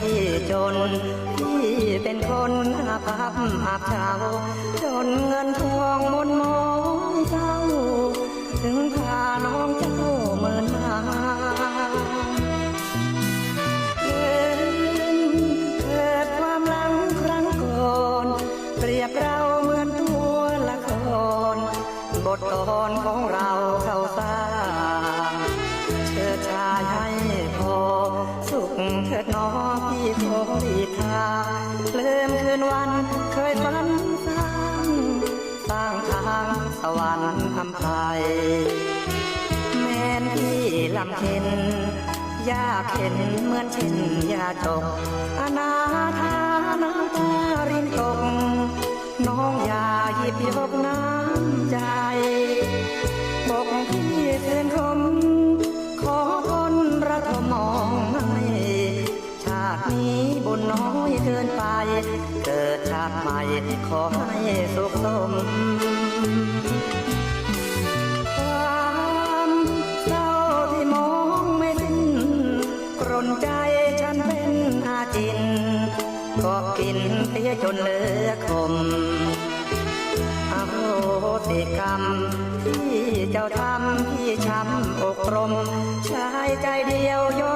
ที่จน พี่เป็นคนอาภัพอาเจ้าจนเงินทองหมนมองเจ้า ถึงพาน้องเจ้าเมินมาเกิดความหลังครั้งก่อน เปรียบเราเหมือนตัวละคร บทกลอนของเราเข้าสร้างเชิดชายให้พอสุขเถิดน้อง พี่ขอดีทางลืมคืนวันเคยฝันสร้างสร้างทางสวรรค์อำไพแม่นที่ลำเค็นยากเห็นเหมือนเช่นยาจกอนาถาน้ำตารินตก น้องอยาหยิบยกน้ำใจปกที่เตือนคม นี้บุญน้อยเกินไป เกิดชาติใหม่ขอให้สุขสมความเศร้าที่มองไม่สิ้นกรนใจฉันเป็นอาจิน ก็กินเสียจนเลือคมอโหสิกรรม ที่เจ้าทำที่ช้ำอกรมชายใจเดียวย่อ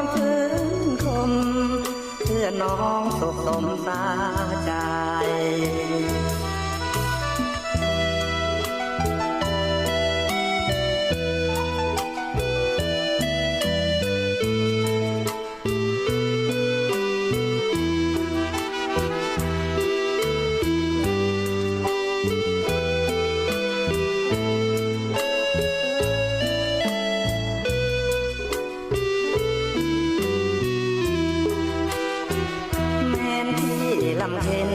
น้องสุขสมสาใจำเค็น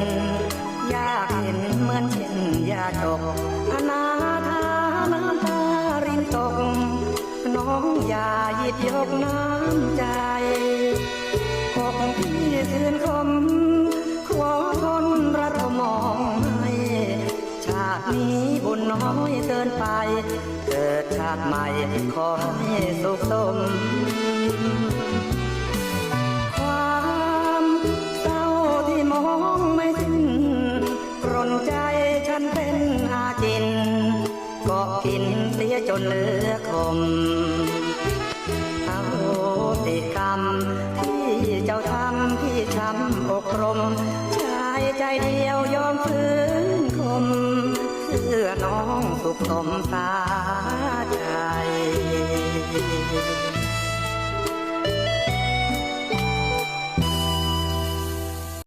ยากเห็นเหมือนเช่นยาจกอนาถาน้ำตารินตก น้องอย่าหยิบยกน้ำใจกกพี่เทือนคมขอทนรักมองให้ ชาตินี้บุญน้อยเกินไป เกิดชาติใหม่ขอให้สุขสม ฉันเป็นอาจินก็กินเสียจนเหลือคมเอาติกรรมที่เจ้าทำที่ช้ำอกรมชายใจเดียวยอมฟื้นคมเพื่อน้องสุขสมสาใจ